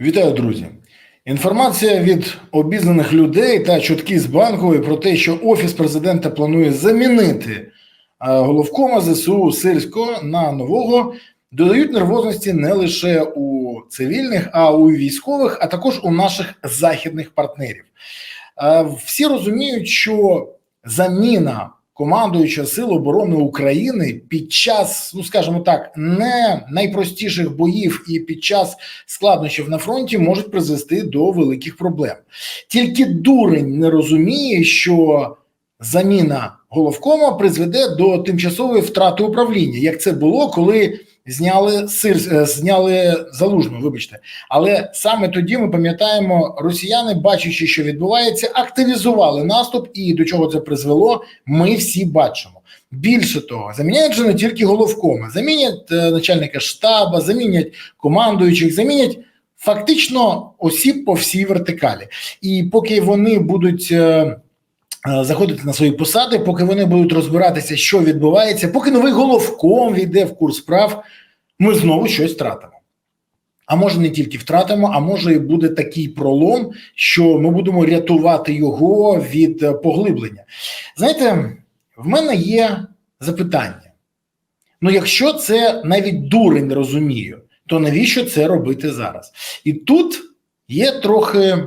Вітаю, друзі! Інформація від обізнаних людей та чутки з банкової про те, що офіс президента планує замінити е, головкома ЗСУ Сирського на нового, додають нервозності не лише у цивільних, а у військових, а також у наших західних партнерів. Е, Всі розуміють, що заміна командуюча Сил оборони України під час, ну скажімо так, не найпростіших боїв і під час складнощів на фронті можуть призвести до великих проблем. Тільки дурень не розуміє, що заміна головкома призведе до тимчасової втрати управління, як це було, коли зняли сир, е, зняли залужну. Вибачте, але саме тоді ми пам'ятаємо, росіяни, бачачи, що відбувається, активізували наступ, і до чого це призвело, ми всі бачимо. Більше того, заміняють же не тільки головкома, замінять е, начальника штаба, замінять командуючих, замінять фактично осіб по всій вертикалі. І поки вони будуть. е, Заходити на свої посади, поки вони будуть розбиратися, що відбувається, поки новий головком війде в курс справ, ми знову щось втратимо. А може не тільки втратимо, а може і буде такий пролом, що ми будемо рятувати його від е, поглиблення. Знаєте, в мене є запитання. Ну, якщо це навіть дурень розуміє, то навіщо це робити зараз? І тут є трохи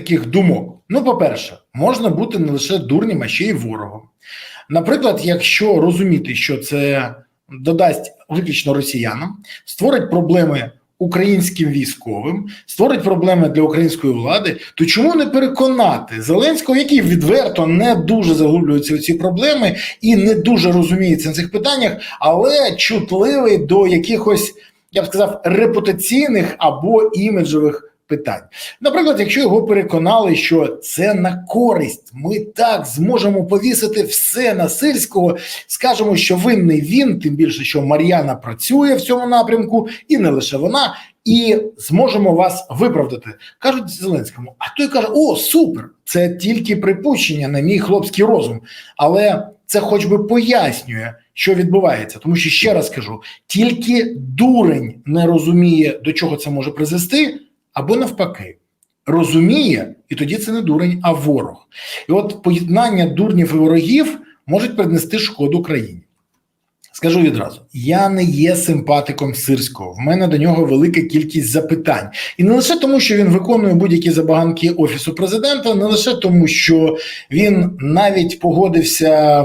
таких думок. Ну, по-перше, можна бути не лише дурнім, а ще й ворогом. Наприклад, якщо розуміти, що це додасть виключно росіянам, створить проблеми українським військовим, створить проблеми для української влади, то чому не переконати Зеленського, який відверто не дуже заглублюється у ці проблеми і не дуже розуміється на цих питаннях, але чутливий до якихось, я б сказав, репутаційних або іміджових питань. Наприклад, якщо його переконали, що це на користь, ми так зможемо повісити все на сильського, скажемо, що винний він, тим більше, що Мар'яна працює в цьому напрямку, і не лише вона, і зможемо вас виправдати. кажуть Зеленському. А той каже: О, супер! Це тільки припущення на мій хлопський розум, але це хоч би пояснює. Що відбувається, тому що ще раз кажу: тільки дурень не розуміє, до чого це може призвести, або навпаки, розуміє, і тоді це не дурень, а ворог. І от поєднання дурнів і ворогів можуть принести шкоду країні. Скажу відразу: я не є симпатиком сирського. В мене до нього велика кількість запитань, і не лише тому, що він виконує будь-які забаганки офісу президента, не лише тому, що він навіть погодився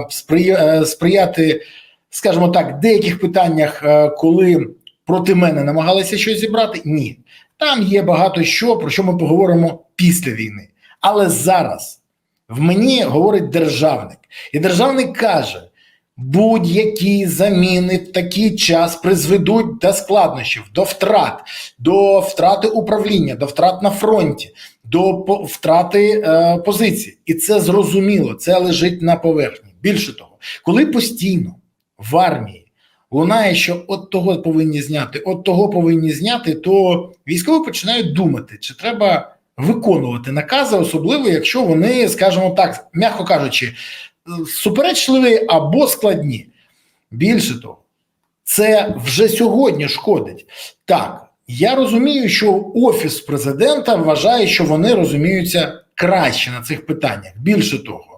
сприяти, скажімо так, деяких питаннях, е, коли проти мене намагалися щось зібрати. Ні, там є багато що, про що ми поговоримо після війни. Але зараз в мені говорить державник, і державник каже: будь-які заміни в такий час призведуть до складнощів, до втрат, до втрати управління, до втрат на фронті, до втрати е, позицій. І це зрозуміло, це лежить на поверхні. Більше того, коли постійно в армії лунає, що от того повинні зняти, от того повинні зняти, то військові починають думати, чи треба виконувати накази, особливо якщо вони, скажімо так, м'яко кажучи, суперечливі або складні. Більше того, це вже сьогодні шкодить. Так, я розумію, що офіс президента вважає, що вони розуміються краще на цих питаннях. Більше того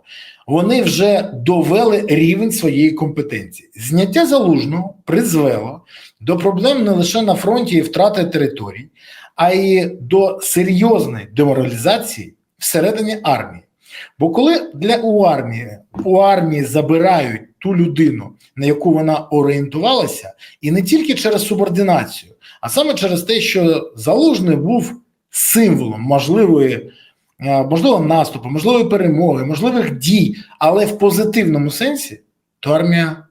вони вже довели рівень своєї компетенції. Зняття залужного призвело до проблем не лише на фронті і втрати територій, а й до серйозної деморалізації всередині армії. Бо коли для у армії у армії забирають ту людину, на яку вона орієнтувалася, і не тільки через субординацію, а саме через те, що залужний був символом можливої. Е, можливо, наступу, можливої перемоги, можливих дій, але в позитивному сенсі, то армія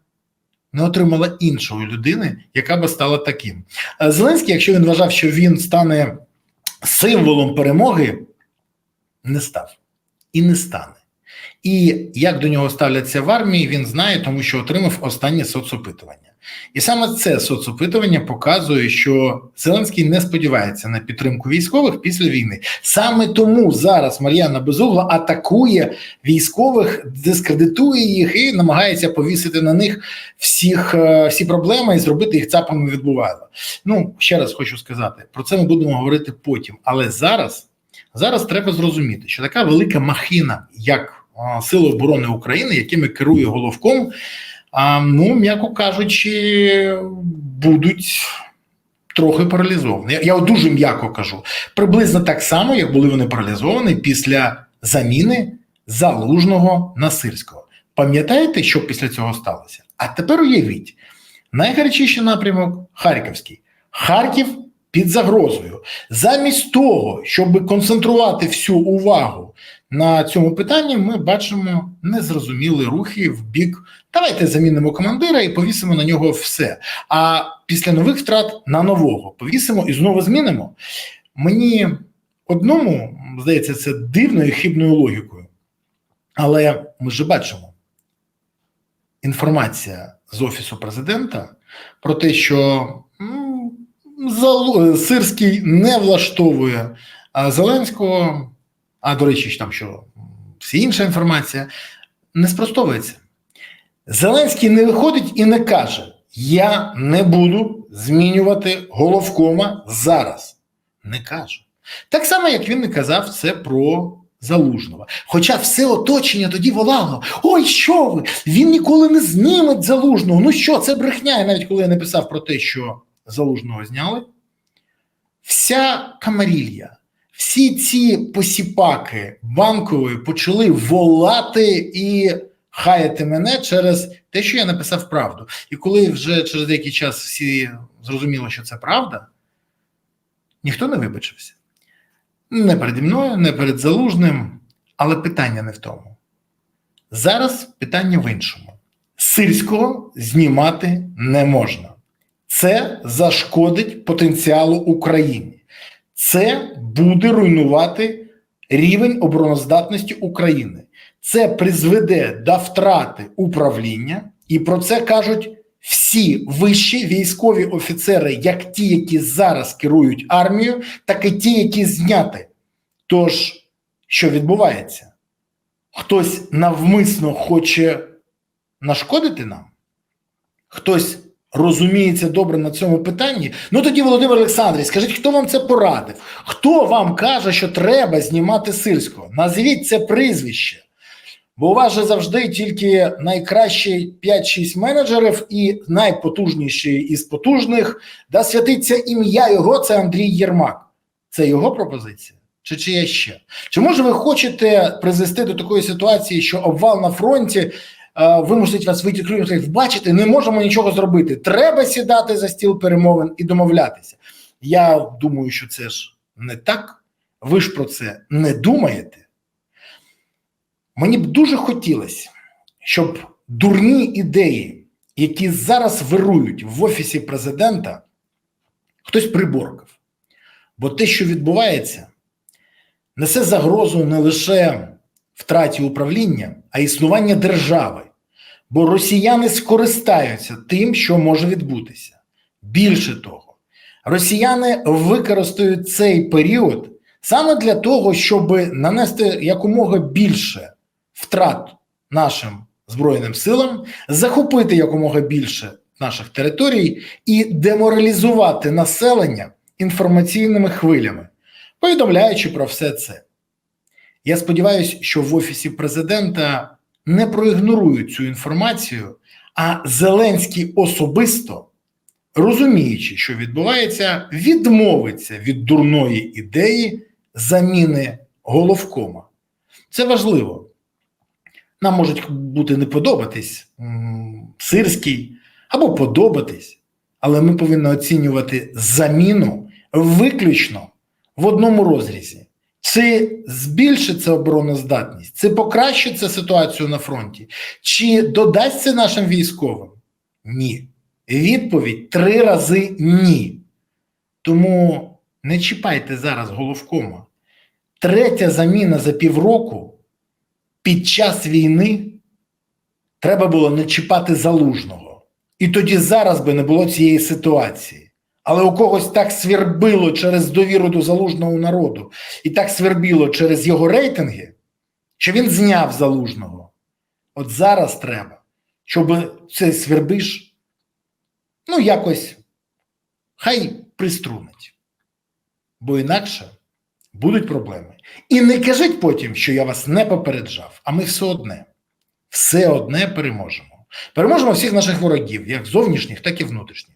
не отримала іншої людини, яка би стала таким. Е, Зеленський, якщо він вважав, що він стане символом перемоги, не став і не стане. І як до нього ставляться в армії, він знає, тому що отримав останнє соцопитування. І саме це соцопитування показує, що Зеленський не сподівається на підтримку військових після війни. Саме тому зараз Мар'яна Безугла атакує військових, дискредитує їх і намагається повісити на них всіх е, всі проблеми і зробити їх цапами відбувало. Ну ще раз хочу сказати, про це ми будемо говорити потім. Але зараз, зараз треба зрозуміти, що така велика махина, як Сили оборони України, якими керує головком, ну м'яко кажучи, будуть. Трохи паралізовані. Я, я дуже м'яко кажу. Приблизно так само, як були вони паралізовані після заміни залужного на сирського. Пам'ятаєте, що після цього сталося? А тепер уявіть, найгарячіший напрямок Харківський. Харків під загрозою. Замість того, щоб концентрувати всю увагу на цьому питанні, ми бачимо незрозумілі рухи в бік. Давайте замінимо командира і повісимо на нього все. А після нових втрат на нового повісимо і знову змінимо. Мені одному здається, це дивною хибною логікою. Але ми ж бачимо інформація з офісу президента про те, що ну, Сирський не влаштовує Зеленського, а до речі, там що всі інша інформація не спростовується. Зеленський не виходить і не каже: Я не буду змінювати головкома зараз. Не каже. Так само, як він не казав це про Залужного. Хоча все оточення тоді волало: Ой, що ви? Він ніколи не зніме залужного. Ну що, це брехня. І навіть коли я написав про те, що залужного зняли, вся камарілья, всі ці посіпаки банкової почали волати і хаяти мене через те, що я написав правду. І коли вже через деякий час всі зрозуміли, що це правда, ніхто не вибачився. Не переді мною, не перед залужним, але питання не в тому. Зараз питання в іншому: сирського знімати не можна. Це зашкодить потенціалу України. Це буде руйнувати рівень обороноздатності України. Це призведе до втрати управління, і про це кажуть всі вищі військові офіцери, як ті, які зараз керують армією, так і ті, які зняти. Тож, що відбувається? Хтось навмисно хоче нашкодити нам? Хтось розуміється добре на цьому питанні. Ну тоді, Володимир Олександрович, скажіть, хто вам це порадив? Хто вам каже, що треба знімати сильського? Назвіть це прізвище. Бо у вас же завжди тільки найкращі 5-6 менеджерів і найпотужніші із потужних, да святиться ім'я його, це Андрій Єрмак. Це його пропозиція? Чи чия ще? Чи може ви хочете призвести до такої ситуації, що обвал на фронті вимусить вас вийти крім сказати, бачите, не можемо нічого зробити. Треба сідати за стіл перемовин і домовлятися. Я думаю, що це ж не так. Ви ж про це не думаєте. Мені б дуже хотілося, щоб дурні ідеї, які зараз вирують в офісі президента, хтось приборкав. Бо те, що відбувається, несе загрозу не лише втраті управління, а існування держави. Бо росіяни скористаються тим, що може відбутися. Більше того, росіяни використають цей період саме для того, щоб нанести якомога більше втрат нашим збройним силам, захопити якомога більше наших територій і деморалізувати населення інформаційними хвилями, повідомляючи про все це. Я сподіваюся, що в офісі президента не проігнорують цю інформацію, а Зеленський особисто, розуміючи, що відбувається, відмовиться від дурної ідеї заміни головкома. Це важливо. Нам можуть бути не подобатись сирський або подобатись, але ми повинні оцінювати заміну виключно в одному розрізі. Чи збільшиться обороноздатність, чи покращиться ситуацію на фронті, чи додасться нашим військовим? Ні. Відповідь три рази ні. Тому не чіпайте зараз головкома. Третя заміна за півроку під час війни треба було не чіпати залужного. І тоді зараз би не було цієї ситуації. Але у когось так свербило через довіру до залужного народу і так свербіло через його рейтинги, що він зняв залужного. От зараз треба, щоб цей свербиш, ну, якось хай приструнить. Бо інакше будуть проблеми. І не кажіть потім, що я вас не попереджав, а ми все одне, все одне переможемо. Переможемо всіх наших ворогів, як зовнішніх, так і внутрішніх.